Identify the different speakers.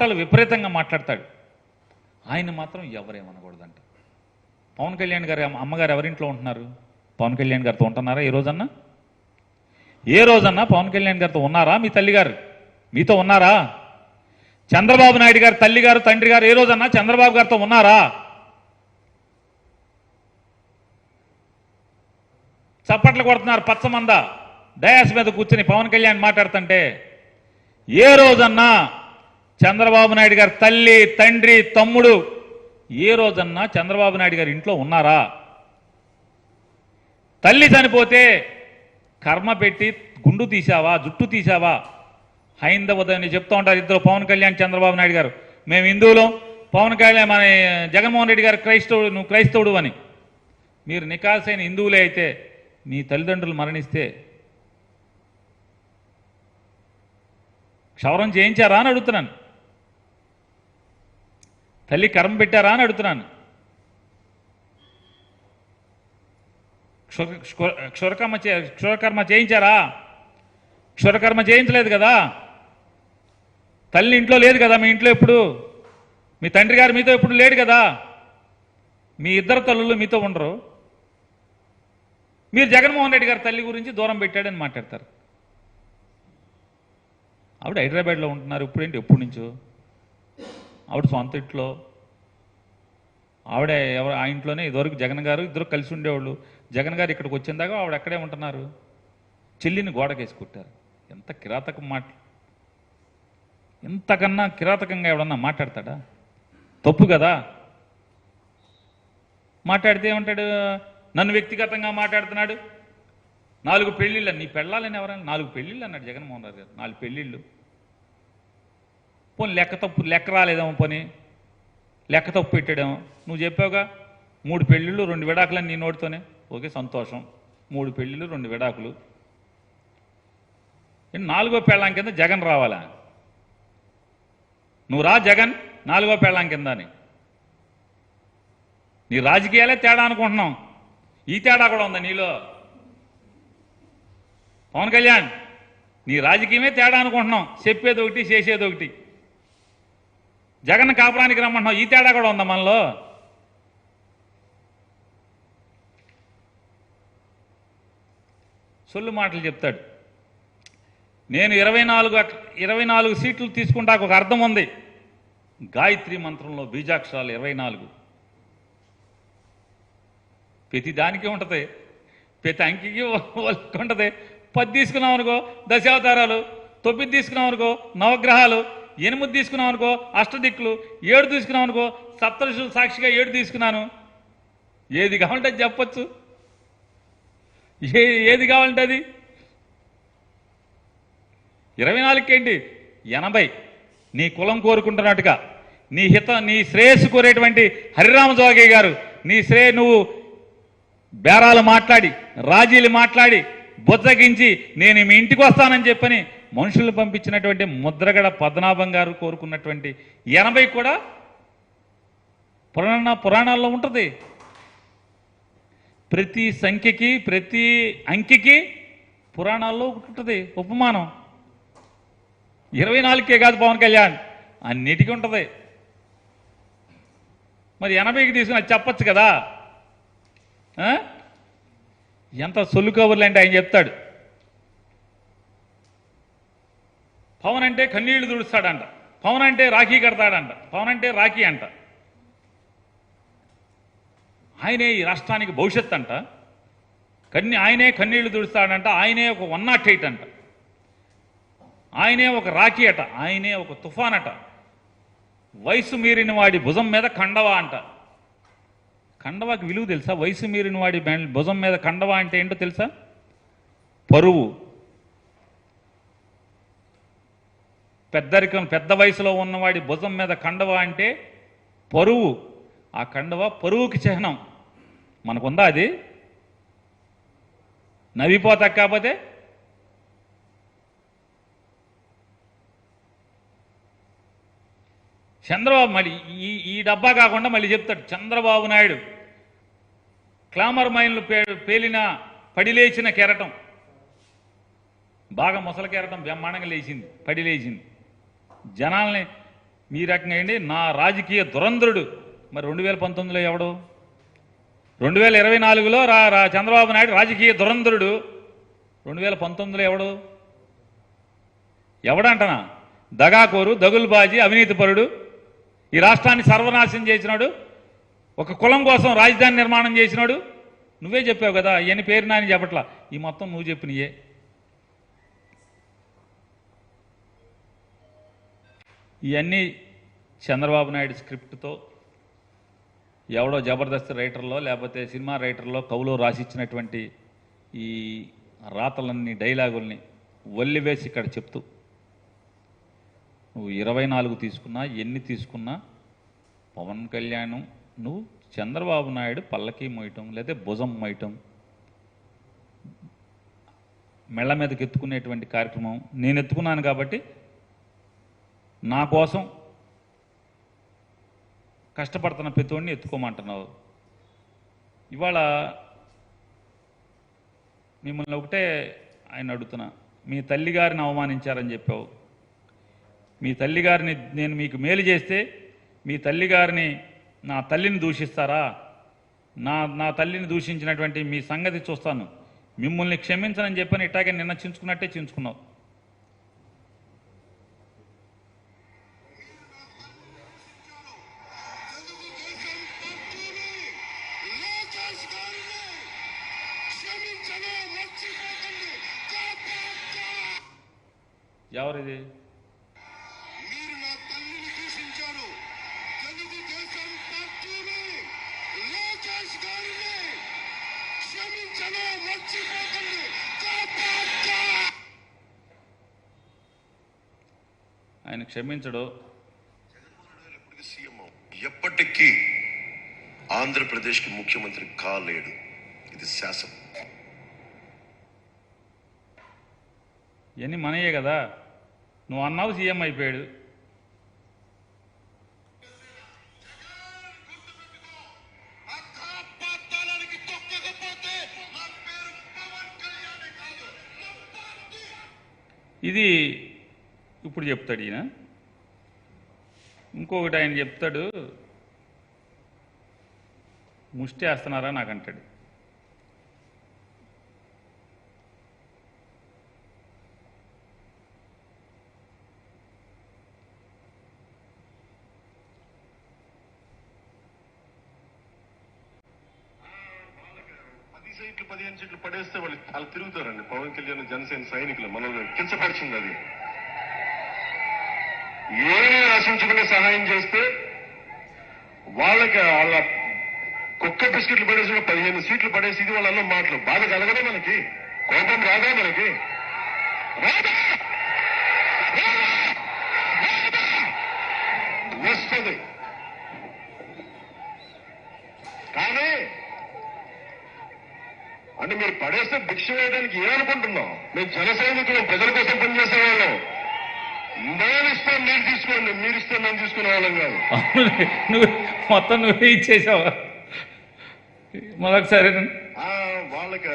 Speaker 1: మాటలు విపరీతంగా మాట్లాడతాడు. ఆయన మాత్రం ఎవరేమనకూడదంట. పవన్ కళ్యాణ్ గారి అమ్మగారు ఎవరింట్లో ఉంటున్నారు? పవన్ కళ్యాణ్ గారితో ఉంటున్నారా ఏ రోజన్నా? ఏ రోజన్నా పవన్ కళ్యాణ్ గారితో ఉన్నారా మీ తల్లిగారు? మీతో ఉన్నారా? చంద్రబాబు నాయుడు గారు తల్లి గారు తండ్రి గారు ఏ రోజన్నా చంద్రబాబు గారితో ఉన్నారా? చప్పట్లు కొడుతున్నారు పచ్చమంద. డయాస్ మీద కూర్చుని పవన్ కళ్యాణ్ మాట్లాడుతుంటే ఏ రోజన్నా చంద్రబాబు నాయుడు గారి తల్లి తండ్రి తమ్ముడు ఏ రోజన్నా చంద్రబాబు నాయుడు గారి ఇంట్లో ఉన్నారా? తల్లి చనిపోతే కర్మ పెట్టి గుండు తీసావా జుట్టు తీసావా హైందవదని చెప్తూ ఉంటారు ఇద్దరు పవన్ కళ్యాణ్ చంద్రబాబు నాయుడు గారు. మేము హిందువులం. పవన్ కళ్యాణ్ మన జగన్మోహన్ రెడ్డి గారు క్రైస్తవుడు నువ్వు క్రైస్తవుడు అని. మీరు నికాసైన హిందువులే అయితే మీ తల్లిదండ్రులు మరణిస్తే క్షవరం చేయించారా అని అడుగుతున్నాను. తల్లి కర్మ పెట్టారా అని అడుగుతున్నాను. క్షురకర్మ చే- క్షురకర్మ చేయించారా? క్షురకర్మ చేయించలేదు కదా. తల్లి ఇంట్లో లేదు కదా మీ ఇంట్లో ఎప్పుడు? మీ తండ్రి గారు మీతో ఎప్పుడు లేడు కదా? మీ ఇద్దరు తల్లులు మీతో ఉండరు. మీరు జగన్మోహన్ రెడ్డి గారి తల్లి గురించి దూరం పెట్టాడని మాట్లాడతారు. ఆవిడ హైదరాబాద్లో ఉంటున్నారు. ఇప్పుడేంటి? ఎప్పటి నుంచో? ఆవిడ సొంత ఇంట్లో. ఆవిడ ఎవరు ఆ ఇంట్లోనే ఇదివరకు జగన్ గారు ఇద్దరు కలిసి ఉండేవాళ్ళు. జగన్ గారు ఇక్కడికి వచ్చిన దాకా ఆవిడ ఎక్కడే ఉంటున్నారు. చెల్లిని గోడకేసి కొట్టారు. ఎంత కిరాతకం మాట ఇంతకన్నా కిరాతకంగా ఎవడన్నా మాట్లాడతాడా? తప్పు కదా. మాట్లాడితే ఏమంటాడు? నన్ను వ్యక్తిగతంగా మాట్లాడుతున్నాడు. నాలుగు పెళ్ళిళ్ళు నీ పెళ్ళాలని ఎవరైనా నాలుగు పెళ్ళిళ్ళు అన్నాడు జగన్మోహన్ రెడ్డి గారు. నాలుగు పెళ్ళిళ్ళు. పోనీ లెక్క తప్పు లెక్క రాలేదేమో పని. లెక్క తప్పు పెట్టాడేమో. నువ్వు చెప్పావుగా మూడు పెళ్ళిళ్ళు రెండు విడాకులని నీ నోటితోనే. ఓకే సంతోషం. మూడు పెళ్ళిళ్ళు రెండు విడాకులు. నాలుగో పెళ్ళాం కింద జగన్ రావాలా? నువ్వు రా జగన్ నాలుగో పెళ్ళాం కింద అని. నీ రాజకీయాలే తేడా అనుకుంటున్నాం. ఈ తేడా కూడా ఉందా నీలో? పవన్ కళ్యాణ్ నీ రాజకీయమే తేడా అనుకుంటున్నాం. చెప్పేది ఒకటి చేసేది ఒకటి. జగన్ కాపురానికి రమ్మంటున్నాం ఈ తేడా కూడా ఉందా మనలో? సొల్లు మాటలు చెప్తాడు. నేను ఇరవై నాలుగు ఇరవై నాలుగు సీట్లు తీసుకుంటాకు ఒక అర్థం ఉంది. గాయత్రి మంత్రంలో బీజాక్షరాలు ఇరవై నాలుగు. ప్రతి దానికి ఉంటుంది. ప్రతి అంకికి ఉంటుంది. పది తీసుకున్నాం అనుకో దశావతారాలు తొమ్మిది తీసుకున్నాం అనుకో నవగ్రహాలు ఎనిమిది తీసుకున్నాం అనుకో అష్టదిక్కులు ఏడు తీసుకున్నాం అనుకో సప్తరుషులు సాక్షిగా ఏడు తీసుకున్నాను. ఏది కావాలంటే అది చెప్పొచ్చు. ఏ ఏది కావాలంటే అది? ఇరవై నాలుగుకేంటి ఎనభై. నీ కులం కోరుకుంటున్నట్టుగా. నీ హిత నీ శ్రేయస్సు కోరేటువంటి హరిరామ జోగి గారు నీ శ్రేయ నువ్వు బేరాలు మాట్లాడి రాజీలు మాట్లాడి బుజ్జగించి నేను మీ ఇంటికి వస్తానని చెప్పని మనుషులు పంపించినటువంటి ముద్రగడ పద్మనాభం గారు కోరుకున్నటువంటి ఎనభై కూడా పురాణ పురాణాల్లో ఉంటుంది. ప్రతి సంఖ్యకి ప్రతి అంకెకి పురాణాల్లో ఒకటి ఉంటుంది ఉపమానం. ఇరవై నాలుగుకే కాదు పవన్ కళ్యాణ్ అన్నిటికీ ఉంటుంది. మరి ఎనభైకి తీసుకుని అది చెప్పచ్చు కదా? ఆ? ఎంత సొల్లు కబుర్లు అంటే ఆయన చెప్తాడు. పవన్ అంటే కన్నీళ్ళు తుడుస్తాడంట పవన్ అంటే రాఖీ కడతాడంట. పవన్ అంటే రాఖీ అంట. ఆయనే ఈ రాష్ట్రానికి భవిష్యత్ అంట. కన్ని ఆయనే కన్నీళ్ళు తుడుస్తాడంట ఆయనే ఒక వన్ నాట్ ఎయిట్ అంట. ఆయనే ఒక రాఖీ అట. ఆయనే ఒక తుఫాన్ అట. వయసు మీరిన వాడి భుజం మీద కండవా అంట. కండవాకి విలువ తెలుసా? వయసు మీరిన వాడి భుజం మీద కండవా అంటే ఏంటో తెలుసా? పరువు. పెద్దరికం పెద్ద వయసులో ఉన్నవాడి భుజం మీద కండవ అంటే పరువు. ఆ కండవ పరువుకి చిహ్నం. మనకుందా అది? నవ్విపోతా కాకపోతే? చంద్రబాబు మళ్ళీ ఈ ఈ డబ్బా కాకుండా మళ్ళీ చెప్తాడు చంద్రబాబు నాయుడు క్లామర్ మైన్లు పే పేలిన పడిలేచిన కెరటం. బాగా ముసల కెరటం బ్రహ్మాండంగా లేచింది పడి లేచింది. జనాల్ని మీ రకంగా ఏంటి? నా రాజకీయ దురంధ్రుడు. మరి రెండు వేల పంతొమ్మిదిలో ఎవడు? రెండు వేల ఇరవై నాలుగులో రా రా చంద్రబాబు నాయుడు రాజకీయ దురంధ్రుడు. రెండు వేల పంతొమ్మిదిలో ఎవడు? ఎవడంటనా? దగాకోరు దగులుబాజీ అవినీతిపరుడు ఈ రాష్ట్రాన్ని సర్వనాశనం చేసినాడు. ఒక కులం కోసం రాజధాని నిర్మాణం చేసినాడు. నువ్వే చెప్పావు కదా ఇవన్నీ పేరు నాని చెప్పట్లా. ఈ మొత్తం నువ్వు చెప్పినయే. ఇవన్నీ చంద్రబాబు నాయుడు స్క్రిప్ట్తో ఎవడో జబర్దస్త్ రైటర్లో లేకపోతే సినిమా రైటర్లో కవులో రాసిచ్చినటువంటి ఈ రాతలన్నీ డైలాగుల్ని వల్లివేసి ఇక్కడ చెప్తూ నువ్వు ఇరవై నాలుగు తీసుకున్నా ఎన్ని తీసుకున్నా పవన్ కళ్యాణ్ నువ్వు చంద్రబాబు నాయుడు పల్లకి మోయటం లేదా భుజం మోయటం మెళ్ళ మీదకి ఎత్తుకునేటువంటి కార్యక్రమం నేను ఎత్తుకున్నాను కాబట్టి నా కోసం కష్టపడుతున్న ప్రతివాడిని ఎత్తుకోమంటున్నావు. ఇవాళ మిమ్మల్ని ఒకటే ఆయన అడుగుతున్నా. మీ తల్లిగారిని అవమానించారని చెప్పావు. మీ తల్లిగారిని నేను మీకు మేలు చేస్తే మీ తల్లిగారిని నా తల్లిని దూషిస్తారా? నా నా తల్లిని దూషించినటువంటి మీ సంగతి చూస్తాను. మిమ్మల్ని క్షమించనని చెప్పని ఇట్టాగే నిన్న చించుకున్నట్టే చించుకున్నావు.
Speaker 2: కాపాడుతా.
Speaker 1: ఆయన క్షమించడు.
Speaker 3: ఎప్పటికీ ఆంధ్రప్రదేశ్కి ముఖ్యమంత్రి కాలేడు. ఇది శాసనం.
Speaker 1: ఇవన్నీ మనయే కదా? నువ్వు అన్నావు సీఎం అయిపోయాడు. ఇది ఇప్పుడు చెప్తాడు ఈయన. ఇంకొకటి ఆయన చెప్తాడు ముష్టి వేస్తున్నారా నాకు
Speaker 3: సీట్లు పదిహేను సీట్లు పడేస్తే వాళ్ళు వాళ్ళు తిరుగుతారండి. పవన్ కళ్యాణ్ జనసేన సైనికులు మనల్ని కించపరిచింది అది. ఏమీ ఆశించుకునే సహాయం చేస్తే వాళ్ళకి వాళ్ళ కుక్క బిస్కెట్లు పడేసి పదిహేను సీట్లు పడేసి ఇది వాళ్ళ మాటలు. బాధ కలగదా మనకి. కోపం రాదా మనకి? రాదా? వస్తుంది. అంటే మీరు పడేస్తే భిక్ష వేయడానికి ఏమనుకుంటున్నాం మేము జన సైనికులు ప్రజల కోసం పనిచేసే వాళ్ళం నేను ఇస్తాను మీరు తీసుకోండి మీరు ఇస్తే మేము తీసుకునే వాళ్ళం కాదు
Speaker 1: నువ్వు మొత్తం నువ్వే ఇచ్చేసావు? మరొకసారి
Speaker 3: ఆ, వాళ్ళకి